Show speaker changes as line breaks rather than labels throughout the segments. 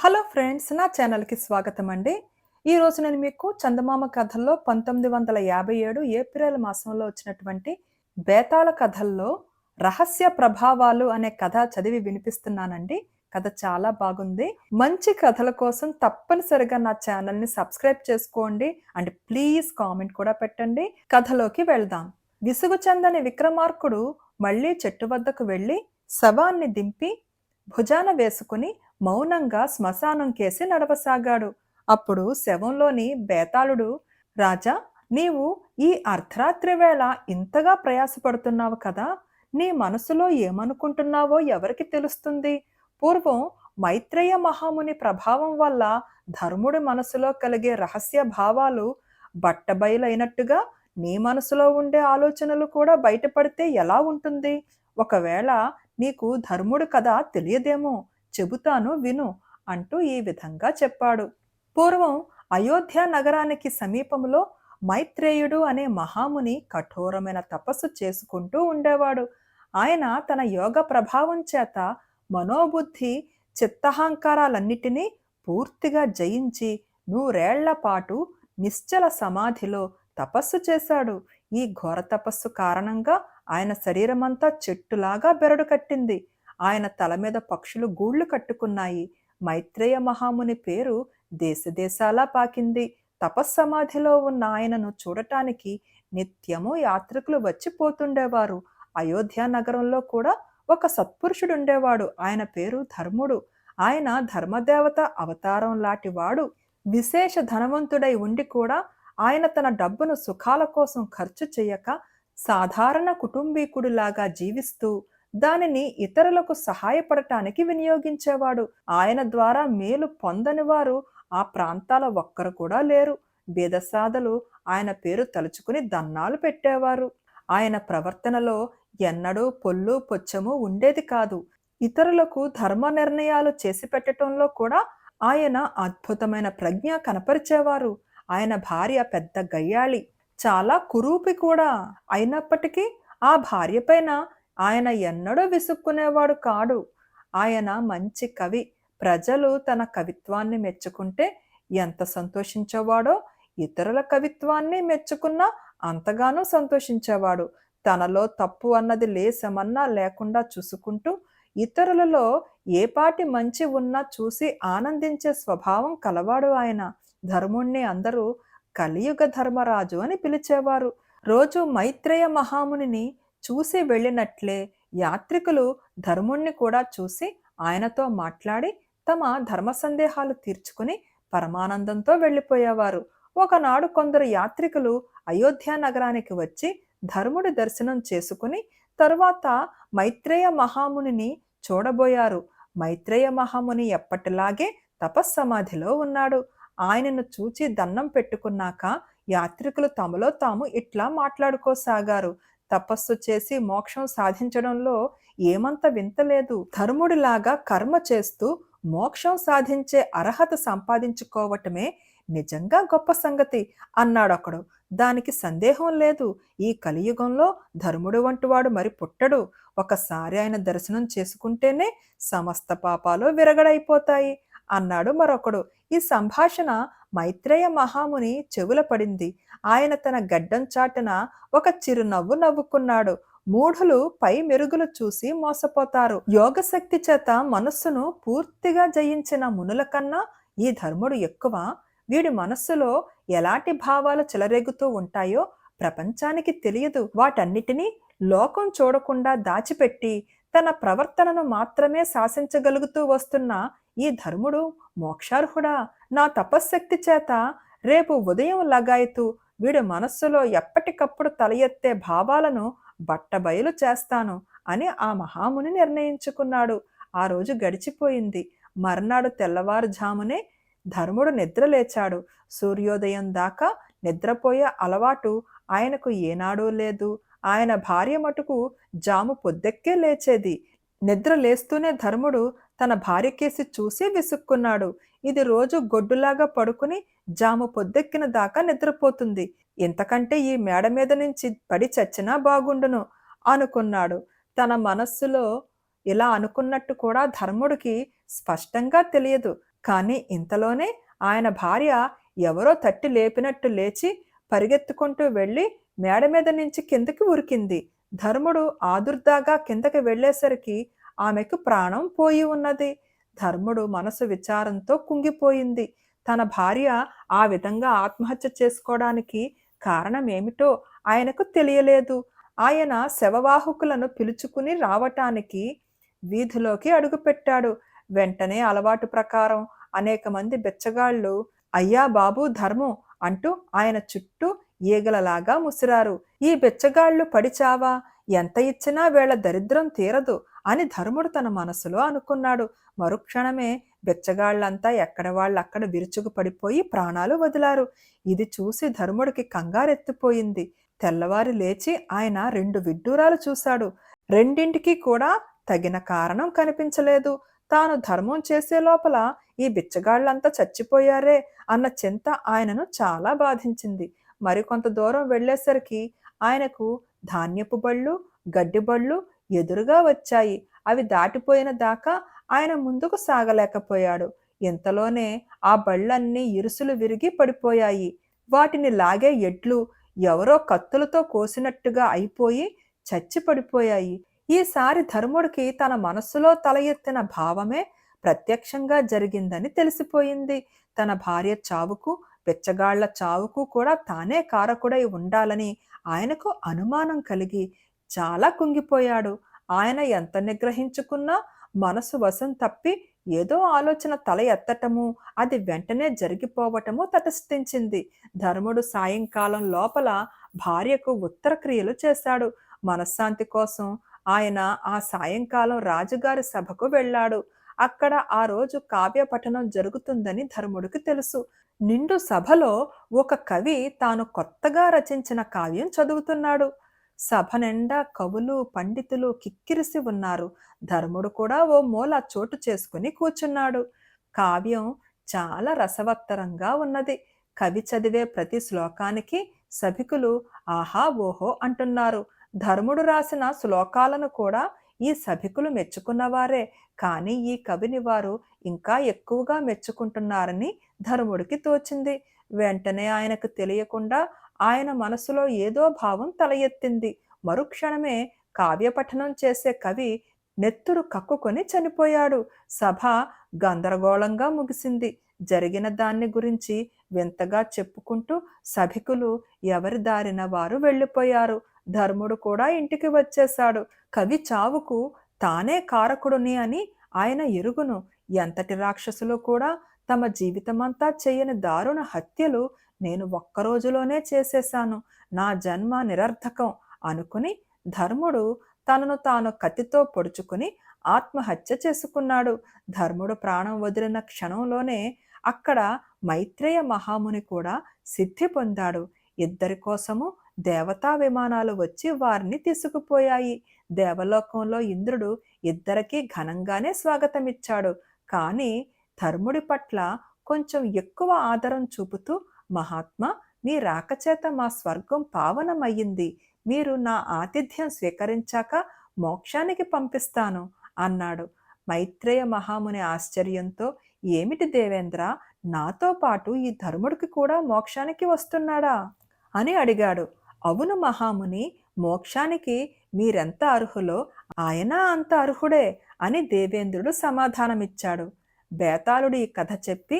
Hello friends నా ఛానల్కి స్వాగతం అండి ఈరోజు నేను మీకు చందమామ కథల్లో పంతొమ్మిది వందల యాభై ఏడు ఏప్రిల్ మాసంలో వచ్చినటువంటి బేతాళ కథల్లో రహస్య ప్రభావాలు అనే కథ చదివి వినిపిస్తున్నానండి. కథ చాలా బాగుంది. మంచి కథల కోసం తప్పనిసరిగా నా ఛానల్ని సబ్స్క్రైబ్ చేసుకోండి. అండ్ ప్లీజ్ కామెంట్ కూడా పెట్టండి. కథలోకి వెళ్దాం. విసుగు చెందని విక్రమార్కుడు మళ్ళీ చెట్టు వద్దకు వెళ్ళి శవాన్ని దింపి భుజాన వేసుకుని మౌనంగా శ్మశానం కేసి నడవసాగాడు. అప్పుడు శవంలోని బేతాళుడు రాజా నీవు ఈ అర్ధరాత్రి వేళ ఇంతగా ప్రయాసపడుతున్నావు కదా నీ మనసులో ఏమనుకుంటున్నావో ఎవరికి తెలుస్తుంది? పూర్వం మైత్రేయ మహాముని ప్రభావం వల్ల ధర్ముడి మనసులో కలిగే రహస్య భావాలు బట్టబయలైనట్టుగా నీ మనసులో ఉండే ఆలోచనలు కూడా బయటపడితే ఎలా ఉంటుంది? ఒకవేళ నీకు ధర్ముడు కదా తెలియదేమో చెబుతాను విను అంటూ ఈ విధంగా చెప్పాడు. పూర్వం అయోధ్య నగరానికి సమీపంలో మైత్రేయుడు అనే మహాముని కఠోరమైన తపస్సు చేసుకుంటూ ఉండేవాడు. ఆయన తన యోగ ప్రభావం చేత మనోబుద్ధి చిత్తహంకారాలన్నిటినీ పూర్తిగా జయించి నూరేళ్ళ పాటు నిశ్చల సమాధిలో తపస్సు చేశాడు. ఈ ఘోర తపస్సు కారణంగా ఆయన శరీరమంతా చెట్టులాగా బెరడు కట్టింది. ఆయన తల మీద పక్షులు గూళ్ళు కట్టుకున్నాయి. మైత్రేయ మహాముని పేరు దేశదేశాలా పాకింది. తపస్సమాధిలో ఉన్న ఆయనను చూడటానికి నిత్యము యాత్రికులు వచ్చిపోతుండేవారు. అయోధ్య నగరంలో కూడా ఒక సత్పురుషుడుండేవాడు. ఆయన పేరు ధర్ముడు. ఆయన ధర్మదేవత అవతారం లాంటివాడు. విశేష ధనవంతుడై ఉండి కూడా ఆయన తన డబ్బును సుఖాల కోసం ఖర్చు చేయక సాధారణ కుటుంబీకుడిలాగా జీవిస్తూ దానిని ఇతరులకు సహాయపడటానికి వినియోగించేవాడు. ఆయన ద్వారా మేలు పొందని వారు ఆ ప్రాంతాల ఒక్కరు కూడా లేరు. బీదసాదలు ఆయన పేరు తలుచుకుని దన్నాలు పెట్టేవారు. ఆయన ప్రవర్తనలో ఎన్నడూ పొల్లు పొచ్చము ఉండేది కాదు. ఇతరులకు ధర్మ నిర్ణయాలు చేసి పెట్టడంలో కూడా ఆయన అద్భుతమైన ప్రజ్ఞ కనపరిచేవారు. ఆయన భార్య పెద్ద గయ్యాళి. చాలా కురూపి కూడా. అయినప్పటికీ ఆ భార్య పైన ఆయన ఎన్నడూ విసుక్కునేవాడు కాడు. ఆయన మంచి కవి. ప్రజలు తన కవిత్వాన్ని మెచ్చుకుంటే ఎంత సంతోషించేవాడో ఇతరుల కవిత్వాన్ని మెచ్చుకున్నా అంతగానో సంతోషించేవాడు. తనలో తప్పు అన్నది లేసమన్నా లేకుండా చూసుకుంటూ ఇతరులలో ఏ పాటి మంచి ఉన్నా చూసి ఆనందించే స్వభావం కలవాడు ఆయన. ధర్ముణ్ణి అందరూ కలియుగ ధర్మరాజు అని పిలిచేవారు. రోజు మైత్రేయ మహామునిని చూసి వెళ్ళినట్లే యాత్రికులు ధర్ముణ్ణి కూడా చూసి ఆయనతో మాట్లాడి తమ ధర్మ సందేహాలు తీర్చుకుని పరమానందంతో వెళ్ళిపోయేవారు. ఒకనాడు కొందరు యాత్రికులు అయోధ్య నగరానికి వచ్చి ధర్ముడి దర్శనం చేసుకుని తరువాత మైత్రేయ మహామునిని చూడబోయారు. మైత్రేయ మహాముని ఎప్పటిలాగే తపస్సమాధిలో ఉన్నాడు. ఆయనను చూచి దండం పెట్టుకున్నాక యాత్రికులు తమలో తాము ఇట్లా మాట్లాడుకోసాగారు. తపస్సు చేసి మోక్షం సాధించడంలో ఏమంత వింతలేదు ధర్ముడిలాగా కర్మ చేస్తూ మోక్షం సాధించే అర్హత సంపాదించుకోవటమే నిజంగా గొప్ప సంగతి అన్నాడొకడు. దానికి సందేహం లేదు. ఈ కలియుగంలో ధర్ముడు వంటివాడు మరి పుట్టడు. ఒకసారి ఆయన దర్శనం చేసుకుంటేనే సమస్త పాపాలు విరగడైపోతాయి. అన్నాడు మరొకడు. ఈ సంభాషణ మైత్రేయ మహాముని చెవుల పడింది. ఆయన తన గడ్డం చాటున ఒక చిరునవ్వు నవ్వుకున్నాడు. మూఢులు పై మెరుగులు చూసి మోసపోతారు. యోగశక్తి చేత మనస్సును పూర్తిగా జయించిన మునుల కన్నా ఈ ధర్ముడు ఎక్కువ. వీడి మనస్సులో ఎలాంటి భావాలు చెలరేగుతూ ఉంటాయో ప్రపంచానికి తెలియదు. వాటన్నిటినీ లోకం చూడకుండా దాచిపెట్టి తన ప్రవర్తనను మాత్రమే శాసించగలుగుతూ వస్తున్న ఈ ధర్ముడు మోక్షార్హుడా? నా తపశ్శక్తి చేత రేపు ఉదయం లగాయతూ వీడు మనస్సులో ఎప్పటికప్పుడు తల ఎత్తే భావాలను బట్టబయలు చేస్తాను అని ఆ మహాముని నిర్ణయించుకున్నాడు. ఆ రోజు గడిచిపోయింది. మర్నాడు తెల్లవారుజామునే ధర్ముడు నిద్రలేచాడు సూర్యోదయం దాకా నిద్రపోయే అలవాటు ఆయనకు ఏనాడూ లేదు. ఆయన భార్య మటుకు జాము పొద్దెక్కే లేచేది. నిద్ర లేస్తూనే ధర్ముడు తన భార్య కేసి చూసి విసుక్కున్నాడు. ఇది రోజు గొడ్డులాగా పడుకుని జాము పొద్దెక్కిన దాకా నిద్రపోతుంది. ఇంతకంటే ఈ మేడ మీద నుంచి పడి చచ్చినా బాగుండును అనుకున్నాడు. తన మనస్సులో ఇలా అనుకున్నట్టు కూడా ధర్ముడికి స్పష్టంగా తెలియదు. కానీ ఇంతలోనే ఆయన భార్య ఎవరో తట్టి లేపినట్టు లేచి పరిగెత్తుకుంటూ వెళ్ళి మేడ మీద నుంచి కిందకి ఉరికింది. ధర్ముడు ఆదుర్దాగా కిందకి వెళ్ళేసరికి ఆమెకు ప్రాణం పోయి ఉన్నది. ధర్ముడు మనసు విచారంతో కుంగిపోయింది. తన భార్య ఆ విధంగా ఆత్మహత్య చేసుకోవడానికి కారణం ఏమిటో ఆయనకు తెలియలేదు. ఆయన శవవాహకులను పిలుచుకుని రావటానికి వీధిలోకి అడుగుపెట్టాడు. వెంటనే అలవాటు ప్రకారం అనేక మంది బెచ్చగాళ్ళు అయ్యా బాబు ధర్మం అంటూ ఆయన చుట్టూ ఈగలలాగా ముసిరారు. ఈ బెచ్చగాళ్ళు పడిచావా? ఎంత ఇచ్చినా వీళ్ళ దరిద్రం తీరదు. అని ధర్ముడు తన మనసులో అనుకున్నాడు. మరుక్షణమే బెచ్చగాళ్ళంతా ఎక్కడ వాళ్ళక్కడ విరుచుకు పడిపోయి ప్రాణాలు వదిలారు. ఇది చూసి ధర్ముడికి కంగారెత్తిపోయింది. తెల్లవారి లేచి ఆయన రెండు విడ్డూరాలు చూశాడు. రెండింటికి కూడా తగిన కారణం కనిపించలేదు. తాను ధర్మం చేసే లోపల ఈ బిచ్చగాళ్ళంతా చచ్చిపోయారే అన్న చింత ఆయనను చాలా బాధించింది. మరికొంత దూరం వెళ్ళేసరికి ఆయనకు ధాన్యపు బళ్ళు గడ్డి బళ్ళు ఎదురుగా వచ్చాయి. అవి దాటిపోయిన దాకా ఆయన ముందుకు సాగలేకపోయాడు. ఇంతలోనే ఆ బళ్ళన్నీ ఇరుసులు విరిగి పడిపోయాయి. వాటిని లాగే ఎడ్లు ఎవరో కత్తులతో కోసినట్టుగా అయిపోయి చచ్చి పడిపోయాయి ఈసారి ధర్ముడికి తన మనస్సులో తల ఎత్తిన భావమే ప్రత్యక్షంగా జరిగిందని తెలిసిపోయింది. తన భార్య చావుకు బిచ్చగాళ్ళ చావుకు కూడా తానే కారకుడై ఉండాలని ఆయనకు అనుమానం కలిగి చాలా కుంగిపోయాడు. ఆయన ఎంత నిగ్రహించుకున్నా మనసు వశం తప్పి ఏదో ఆలోచన తల ఎత్తటము అది వెంటనే జరిగిపోవటము తటస్థించింది. ధర్ముడు సాయంకాలం లోపల భార్యకు ఉత్తర క్రియలు చేశాడు. మనశ్శాంతి కోసం ఆయన ఆ సాయంకాలం రాజుగారి సభకు వెళ్ళాడు. అక్కడ ఆ రోజు కావ్య పఠనం జరుగుతుందని ధర్ముడికి తెలుసు. నిండు సభలో ఒక కవి తాను కొత్తగా రచించిన కావ్యం చదువుతున్నాడు. సభ నిండా కవులు పండితులు కిక్కిరిసి ఉన్నారు. ధర్ముడు కూడా ఓ మూల చోటు చేసుకుని కూర్చున్నాడు. కావ్యం చాలా రసవత్తరంగా ఉన్నది. కవి చదివే ప్రతి శ్లోకానికి సభికులు ఆహా ఓహో అంటున్నారు. ధర్ముడు రాసిన శ్లోకాలను కూడా ఈ సభికులు మెచ్చుకున్నవారే. కానీ ఈ కవిని వారు ఇంకా ఎక్కువగా మెచ్చుకుంటున్నారని ధర్ముడికి తోచింది. వెంటనే ఆయనకు తెలియకుండా ఆయన మనసులో ఏదో భావం తల ఎత్తింది మరుక్షణమే కావ్యపఠనం చేసే కవి నెత్తురు కక్కుకొని చనిపోయాడు. సభ గందరగోళంగా ముగిసింది. జరిగిన దాన్ని గురించి వింతగా చెప్పుకుంటూ సభికులు ఎవరి దారిన వారు వెళ్ళిపోయారు. ధర్ముడు కూడా ఇంటికి వచ్చేశాడు. కవి చావుకు తానే కారకుడుని అని ఆయన ఎరుగును. ఎంతటి రాక్షసులు కూడా తమ జీవితమంతా చేయని దారుణ హత్యలు నేను ఒక్క రోజులోనే చేసేశాను. నా జన్మ నిరర్ధకం అనుకుని ధర్ముడు తనను తాను కత్తితో పొడుచుకుని ఆత్మహత్య చేసుకున్నాడు. ధర్ముడు ప్రాణం వదిలిన క్షణంలోనే అక్కడ మైత్రేయ మహాముని కూడా సిద్ధి పొందాడు. ఇద్దరి కోసము దేవతా విమానాలు వచ్చి వారిని తీసుకుపోయాయి. దేవలోకంలో ఇంద్రుడు ఇద్దరికీ ఘనంగానే స్వాగతమిచ్చాడు. కానీ ధర్ముడి పట్ల కొంచెం ఎక్కువ ఆదరం చూపుతూ మహాత్మా మీ రాకచేత మా స్వర్గం పావనమయ్యింది. మీరు నా ఆతిథ్యం స్వీకరించాక మోక్షానికి పంపిస్తాను అన్నాడు. మైత్రేయ మహాముని ఆశ్చర్యంతో ఏమిటి దేవేంద్ర నాతో పాటు ఈ ధర్ముడికి కూడా మోక్షానికి వస్తున్నాడా? అని అడిగాడు. అవును మహాముని మోక్షానికి మీరెంత అర్హులో ఆయన అంత అర్హుడే అని దేవేంద్రుడు సమాధానమిచ్చాడు. బేతాళుడు ఈ కథ చెప్పి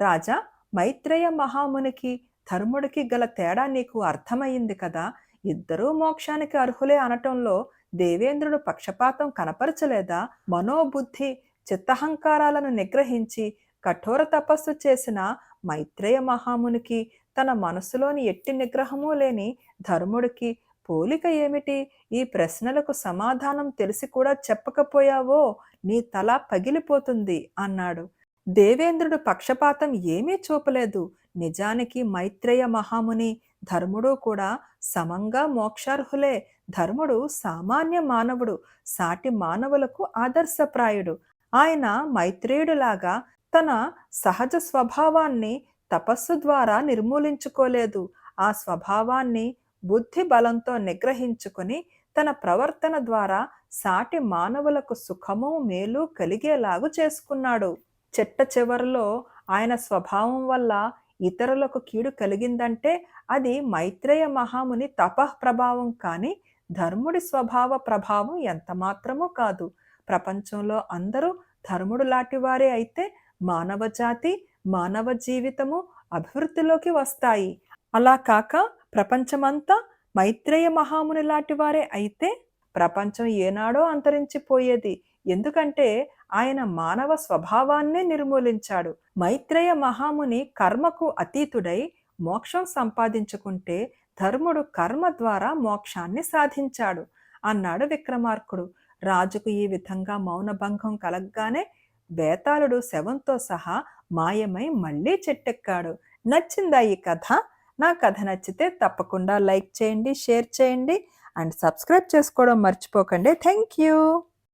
రాజా మైత్రేయ మహామునికి ధర్ముడికి గల తేడా నీకు అర్థమయ్యింది కదా? ఇద్దరూ మోక్షానికి అర్హులే అనటంలో దేవేంద్రుడు పక్షపాతం కనపరచలేదా? మనోబుద్ధి చిత్తహంకారాలను నిగ్రహించి కఠోర తపస్సు చేసిన మైత్రేయ మహామునికి తన మనసులోని ఎట్టి నిగ్రహమూ లేని ధర్ముడికి పోలిక ఏమిటి? ఈ ప్రశ్నలకు సమాధానం తెలిసి కూడా చెప్పకపోయావో నీ తల పగిలిపోతుంది అన్నాడు. దేవేంద్రుడు పక్షపాతం ఏమీ చూపలేదు. నిజానికి మైత్రేయ మహాముని ధర్ముడు కూడా సమంగా మోక్షార్హులే. ధర్ముడు సామాన్య మానవుడు సాటి మానవులకు ఆదర్శప్రాయుడు. ఆయన మైత్రేయుడులాగా తన సహజ స్వభావాన్ని తపస్సు ద్వారా నిర్మూలించుకోలేదు. ఆ స్వభావాన్ని బుద్ధి బలంతో నిగ్రహించుకుని తన ప్రవర్తన ద్వారా సాటి మానవులకు సుఖము మేలు కలిగేలాగు చేసుకున్నాడు. చెట్ట చివరిలో ఆయన స్వభావం వల్ల ఇతరులకు కీడు కలిగిందంటే అది మైత్రేయ మహాముని తపః ప్రభావం కానీ ధర్ముడి స్వభావ ప్రభావం ఎంత మాత్రమూ కాదు. ప్రపంచంలో అందరూ ధర్ముడు లాంటివారే అయితే మానవ జాతి మానవ జీవితము అభివృద్ధిలోకి వస్తాయి. అలా కాక ప్రపంచమంతా మైత్రేయ మహాముని లాంటి వారే అయితే ప్రపంచం ఏనాడో అంతరించిపోయేది. ఎందుకంటే ఆయన మానవ స్వభావాన్నే నిర్మూలించాడు. మైత్రేయ మహాముని కర్మకు అతీతుడై మోక్షం సంపాదించుకుంటే ధర్ముడు కర్మ ద్వారా మోక్షాన్ని సాధించాడు అన్నాడు విక్రమార్కుడు. రాజుకు ఈ విధంగా మౌనభంగం కలగ్గానే బేతాళుడు శవంతో సహా మాయమై మళ్ళీ చెట్టెక్కాడు. నచ్చిందా ఈ కథ? నా కథ నచ్చితే తప్పకుండా లైక్ చేయండి షేర్ చేయండి అండ్ సబ్స్క్రైబ్ చేసుకోవడం మర్చిపోకండి. Thank you